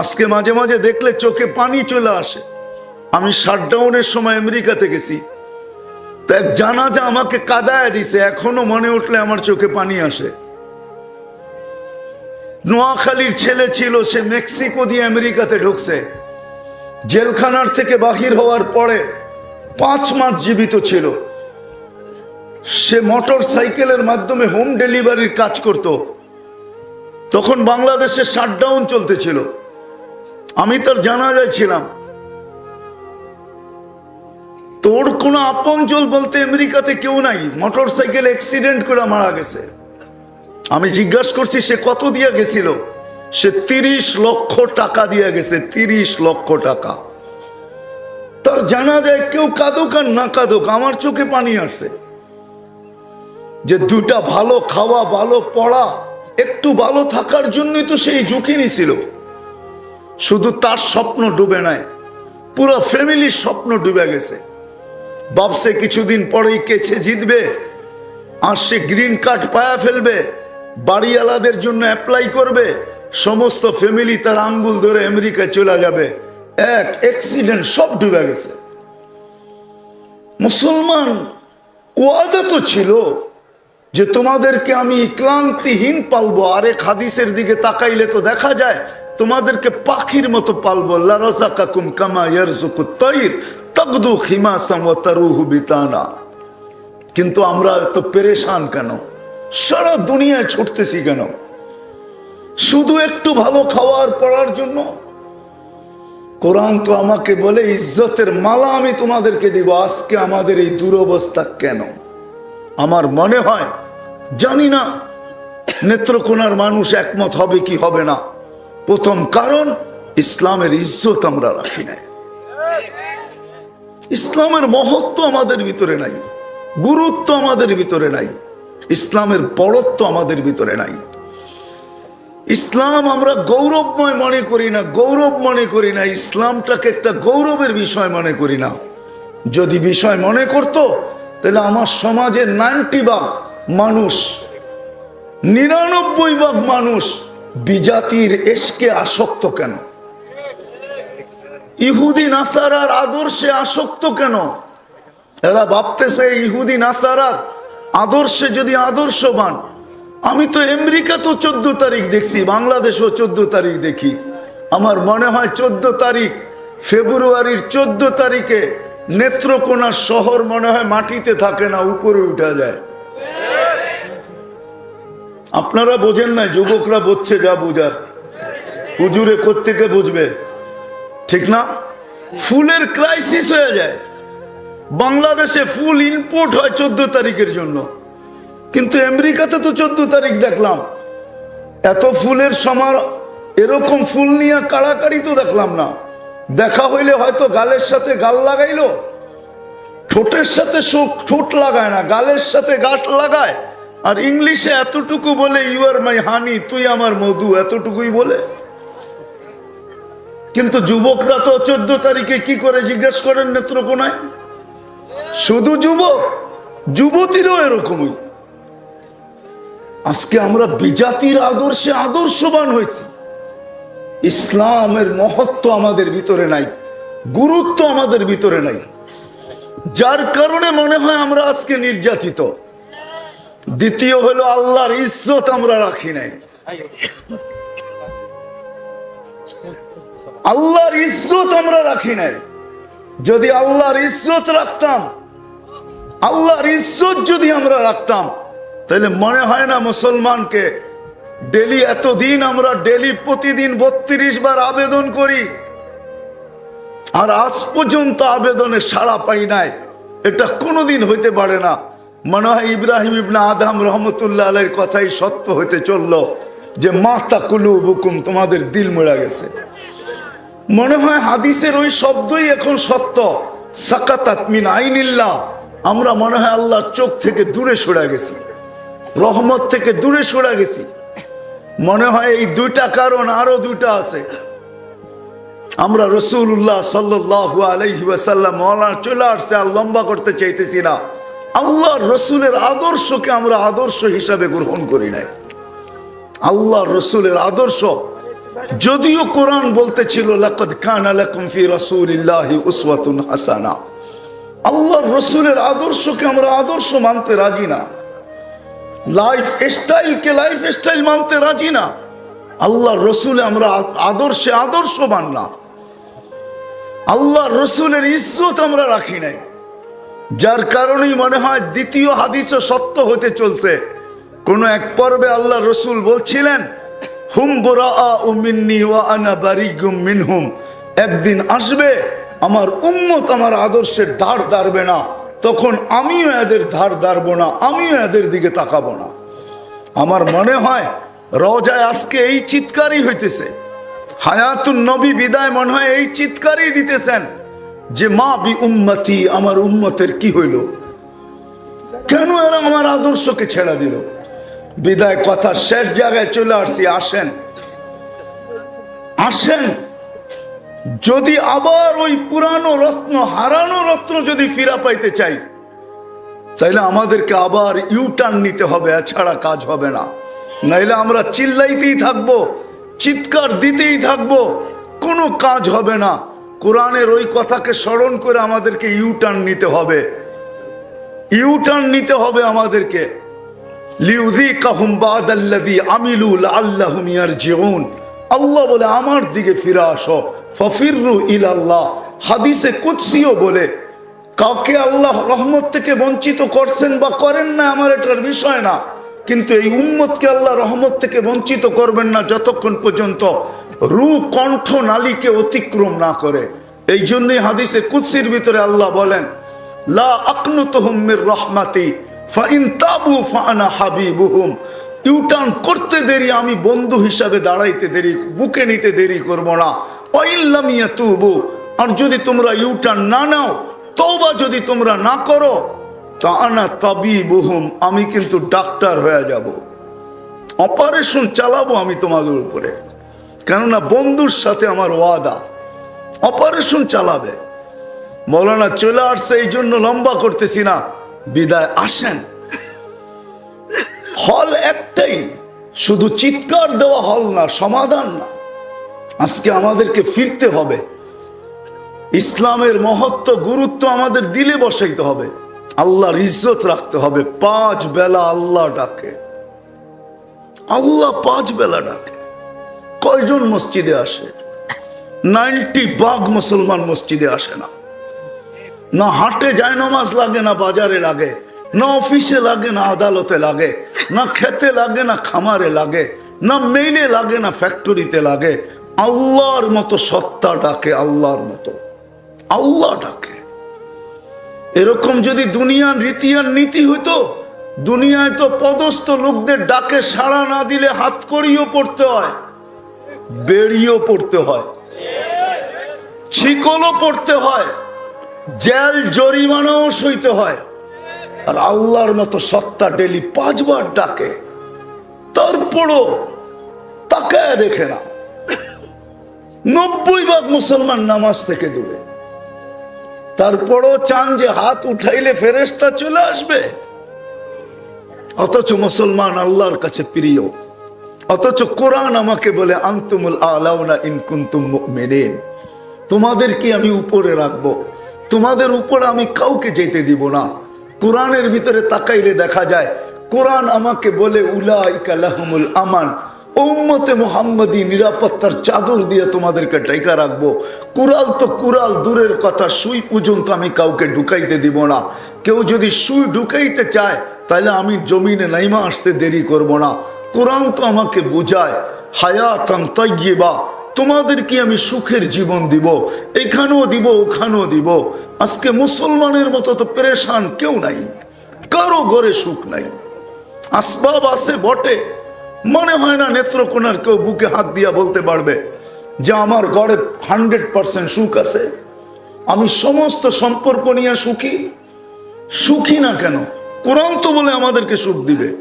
আজকে মাঝে মাঝে দেখলে চোখে পানি চলে আসে। আমি শাটডাউনের সময় আমেরিকাতে গেছি তো এক জানাজা আমাকে কাদায় দিছে, এখনও মনে উঠলে আমার চোখে পানি আসে। নোয়াখালীর ছেলে ছিল, সে মেক্সিকো দিয়ে আমেরিকাতে ঢুকছে। জেলখানার থেকে বাহির হওয়ার পরে পাঁচ মাস জীবিত ছিল। সে মোটর সাইকেলের মাধ্যমে হোম ডেলিভারির কাজ করত। তখন বাংলাদেশে শাটডাউন চলতেছিল। আমি তার জানাজায় ছিলাম। তোর কোনো আপনজল বলতে আমেরিকাতে কেউ নাই। মোটর সাইকেল অ্যাক্সিডেন্ট করে মারা গেছে। আমি জিজ্ঞাসা করছি, সে কত দিয়ে গেছিল? সে তিরিশ লক্ষ টাকা দিয়ে গেছে, তিরিশ লক্ষ টাকা। তার জানা যায় কেউ কাঁদুক আর না কাঁদুক, আমার চোখে পানি আসছে। যে দুটা ভালো খাওয়া, ভালো পড়া, একটু ভালো থাকার জন্যই তো সেই ঝুঁকি নিছিল। শুধু তার স্বপ্ন ডুবে নাই, পুরো ফ্যামিলির স্বপ্ন ডুবে গেছে। বাপসে কিছুদিন পরেই কেছে জিতবে, আর সে গ্রিন কার্ড পায়া ফেলবে, বাড়িওয়ালাদের জন্য অ্যাপ্লাই করবে, সমস্ত ফ্যামিলি তার আঙ্গুল ধরে আমেরিকায় চলে যাবে। এক অ্যাক্সিডেন্ট সব ডুবে গেছে। মুসলমান ওয়াদা তো ছিল যে তোমাদেরকে আমি ক্লান্তিহীন পালবো, আরেক হাদিসের দিকে তাকাইলে তো দেখা যায়, তোমাদেরকে পাখির মতো পালবো। লারাজাকাকুম কামা ইয়ারজুকুত তাইর তাকদু খিমাসাম ওয়া তারুহু বিতানা। কিন্তু আমরা এত পেরেশান কেন? সারা দুনিয়ায় ছুটতেছি কেন? শুধু একটু ভালো খাওয়ার পড়ার জন্য? কোরআন তো আমাকে বলে, ইজ্জতের মালা আমি তোমাদেরকে দিব, আজকে আমাদের এই দুরবস্থা কেন? আমার মনে হয়, জানি না, নেত্রকোনার মানুষ একমত হবে কি হবে না। প্রথম কারণ, ইসলামের ইজ্জত আমরা রাখি নাই। ইসলামের মহত্ব আমাদের ভিতরে নাই, গুরুত্ব আমাদের ভিতরে নাই, ইসলামের বড়ত্ব আমাদের ভিতরে নাই। ইসলাম আমরা গৌরবময় মনে করি না, গৌরব মনে করি না, ইসলামটাকে একটা গৌরবের বিষয় মনে করি না। যদি বিষয় মনে করত তাহলে আমার সমাজে নাইনটি ভাগ মানুষ, নিরানব্বই ভাগ মানুষ বিজাতির এসকে আসক্ত কেন? ইহুদি নাসারার আদর্শে আসক্ত কেন? এরা ভাবতেছে ইহুদি নাসারার আদর্শে যদি আদর্শবান, আমি তো আমেরিকা তো চোদ্দ তারিখ দেখছি, বাংলাদেশও চোদ্দ তারিখ দেখি। আমার মনে হয় চোদ্দ তারিখ, ফেব্রুয়ারির চোদ্দ তারিখে নেত্রকোনা শহর মনে হয় মাটিতে থাকে না, উপরে উঠা যায়। আপনারা বোঝেন না, যুবকরা বুঝছে যা বুঝার। হুজুরে কোত্থেকে বুঝবে? ঠিক না? ফুলের ক্রাইসিস হয়ে যায়। বাংলাদেশে ফুল ইম্পোর্ট হয় চোদ্দ তারিখের জন্য। কিন্তু আমেরিকাতে তো চোদ্দ তারিখ দেখলাম। এত ফুলের সমার এরকম ফুল নিয়ে কাড়াকাড়ি তো দেখলাম না। দেখা হইলে হয়তো গালের সাথে গাল লাগাইলো। ঠোঁটের সাথে শো- ঠোঁট লাগায় না, গালের সাথে গাছ লাগায়। আর ইংলিশে এতটুকু বলে ইউ আর মাই হানি তুই আমার মধু, এতটুকুই বলে। কিন্তু যুবকরা তো চোদ্দ তারিখে কি করে জিজ্ঞেস করেন নেত্রকোনায়? শুধু যুবক, যুবতীরও এরকমই। আজকে আমরা বিজাতির আদর্শে আদর্শবান হয়েছি। ইসলামের মহত্ব আমাদের ভিতরে নাই, গুরুত্ব আমাদের ভিতরে নাই। যার কারণে মনে হয় আমরা আজকে নির্যাতিত। দ্বিতীয় হলো আল্লাহর ইজ্জত আমরা রাখি নাই। আল্লাহর ইজ্জত আমরা রাখি নাই। যদি আল্লাহর ইজ্জত রাখতাম, আল্লাহর ইজ্জত যদি আমরা রাখতাম, তাহলে মনে হয় না মুসলমানকে ডেলি এতদিন আমরা ডেলি প্রতিদিন বত্রিশ বার আবেদন করি। আর আজ পর্যন্ত আবেদনে সাড়া পাই নাই। এটা কোনোদিন হইতে পারে না। মনে হয় ইব্রাহিম ইবনা আদাম রহমতুল্লাহ আলের কথাই সত্য হইতে চলল যে, মাতা কুলু বুকুম তোমাদের দিল মেরা গেছে। মনে হয় হাদিসের ওই শব্দই এখন সত্য। সাকাতাত মিন আইনিল্লাহ। আমরা মনে হয় আল্লাহর চোখ থেকে দূরে সরে গেছি। রহমত থেকে দূরে সরে গেছি। মনে হয় এই দুইটা কারণ আরও দুইটা আছে। আমরা রসুল্লাহ সাল্লাহ আলহি মৌলানা চলে আসছে আর লম্বা করতে চাইতেছি না। আল্লাহ রসুলের আদর্শকে আমরা আদর্শ হিসাবে গ্রহণ করি নাই। আল্লাহ রসুলের আদর্শ, যদিও কোরআন বলতেছিল, লাকাদ হাসানা। আল্লাহর রসুলের আদর্শকে আমরা আদর্শ মানতে রাজি না। লাইফ স্টাইলকে লাইফ স্টাইল মানতে রাজি না। আল্লাহর রসুলে আমরা আদর্শে আদর্শবান না। আল্লাহ রসুলের ইজ্জত আমরা রাখি নাই। যার কারণেই মনে হয় দ্বিতীয় হাদিসও সত্য হতে চলছে। কোন এক পর্বে আল্লাহ রসুল বলছিলেন, হুম বোরা ওয়া বারিগুম মিনহুম। একদিন আসবে, আমার উম্মত আমার আদর্শের দাঁড় দাঁড়বে না। তখন আমিও এদের ধার দাঁড়বো না, আমিও এদের দিকে তাকাবো না। আমার মনে হয় রজায় আজকে এই চিৎকারই হইতেছে। হায়াতুন নবী বিদায় মনে হয় এই চিৎকারই দিতেছেন যে, মা বি উম্মতি, আমার উম্মতের কি হইল? কেন এরা আমার আদর্শকে ছেড়ে দিল? বিদায় কথা শেষ জায়গায় চলে আসছি, আসেন। আসেন। যদি আবার ওই পুরানো রত্ন, হারানো রত্ন যদি ফিরা পাইতে চাই, তাইলে আমাদেরকে আবার ইউটার্ন নিতে হবে, এছাড়া কাজ হবে না। নাইলে আমরা চিল্লাইতেই থাকব, চিৎকার দিতেই থাকব, কোনো কাজ হবে না। কোরআনের ওই কথাকে স্মরণ করে আমাদেরকে ইউটার্ন নিতে হবে। ইউটার্ন নিতে হবে আমাদেরকে। লিউযীকাহুম বাদাল্লাযী আমিলু লাআল্লাহুম ইয়ারজিউন। আল্লাহ বলে, আমার দিকে ফিরে আসো। ফফিররু ইলাল্লাহ। হাদিসে কুদসিও বলে, কাউকে আল্লাহ রহমত থেকে বঞ্চিত করছেন বা করেন না, আমার এটার বিষয় না। কিন্তু এই উম্মতকে আল্লাহ রহমত থেকে বঞ্চিত করবেন না যতক্ষণ পর্যন্ত রু, কণ্ঠ, নালীকে অতিক্রম না করে। এই জন্যই হাদিসে কুৎসির ভিতরে আল্লাহ বলেন, লা আকনুতুহুম মির রহমাতি ফাইন তাবু ফানা হাবিবুহুম। ইউটার্ন করতে দেরি, আমি বন্ধু হিসাবে দাঁড়াইতে দেরি, বুকে নিতে দেরি করব না। অইল্লামিয়া তুবু আর যদি তোমরা ইউটার্ন না নাও, তওবা যদি তোমরা না করো তা আনা তাবিবুহুম, আমি কিন্তু ডাক্তার হয়ে যাব। অপারেশন চালাবো আমি তোমাদের উপরে। কেননা বন্ধুর সাথে আমার ওয়াদা, অপারেশন চালাবে। মৌলানা চলে আসছে, এই জন্য লম্বা করতেছি না, বিদায় আসেন। হল একটাই, শুধু চিৎকার দেওয়া হল না, সমাধান না। আজকে আমাদেরকে ফিরতে হবে। ইসলামের মহত্ব, গুরুত্ব আমাদের দিলে বসাইতে হবে। আল্লাহর ইজ্জত রাখতে হবে। পাঁচ বেলা আল্লাহ ডাকে। আল্লাহ পাঁচ বেলা ডাকে। কয়জন মসজিদে আসে? নাইনটি বাঘ মুসলমান মসজিদে আসে না। না হাটে যায় নামাজ লাগে, না বাজারে লাগে, না অফিসে লাগে, না আদালতে লাগে, না খেতে লাগে, না খামারে লাগে, না মেইলে লাগে, না ফ্যাক্টরিতে লাগে আল্লাহর মতো সত্তা ডাকে, আল্লাহর মতো। আল্লাহ ডাকে। এরকম যদি দুনিয়ার রীতি আর নীতি হইতো, দুনিয়ায় তো পদস্থ লোকদের ডাকে সাড়া না দিলে হাত করিও পড়তে হয়, বেড়িও পড়তে হয়, ছিকলও পড়তে হয়, জেল জরিমানাও সইতে হয়। আর আল্লাহর মতো সত্তা ডেলি পাঁচবার ডাকে। তারপরও তাকায় দেখে না। নব্বই ভাগ মুসলমান নামাজ থেকে দূরে। তারপরও চান যে হাত উঠাইলে ফেরেস্তা চলে আসবে। অথচ মুসলমান আল্লাহর কাছে প্রিয়। অথচ কোরআন আমাকে বলে, আন্তুমুল আলাউনা ইনকুন্তুম মুমিনিন। তোমাদের কি আমি উপরে রাখব? তোমাদের উপরে আমি কাউকে যেতে দিব না। কোরআনের ভিতরে তাকাইলে দেখা যায়, কোরআন আমাকে বলে, উলাইকা লাহুমুল আমান। উম্মতে মোহাম্মদী নিরাপত্তার চাদর দিয়ে তোমাদেরকে টাইকা রাখব। কুরাল তো কুরাল দূরের কথা, সুই পর্যন্ত আমি কাউকে ঢুকাইতে দিব না। কেউ যদি সুই ঢুকাইতে চায়, তাহলে আমি জমিনে নাইমা আসতে দেরি করব না। কোরআন তো আমাকে বোঝায়, হায়াতান তাইয়িবা তোমাদের কি আমি সুখের জীবন দিব? এখানেও দিব, ওখানেও দিব। আজকে মুসলমানের মতো তো পেরেশান কেউ নাই, কারও ঘরে সুখ নাই। আসবাব আছে বটে। মনে হয় না নেত্রকোনার কেউ বুকে হাত দিয়া বলতে পারবে যে আমার গড়ে হান্ড্রেড পার্সেন্ট সুখ আছে। আমি সমস্ত সম্পর্ক নিয়ে সুখী। সুখী না কেন? কোরআন তো বলে আমাদেরকে সুখ দিবে।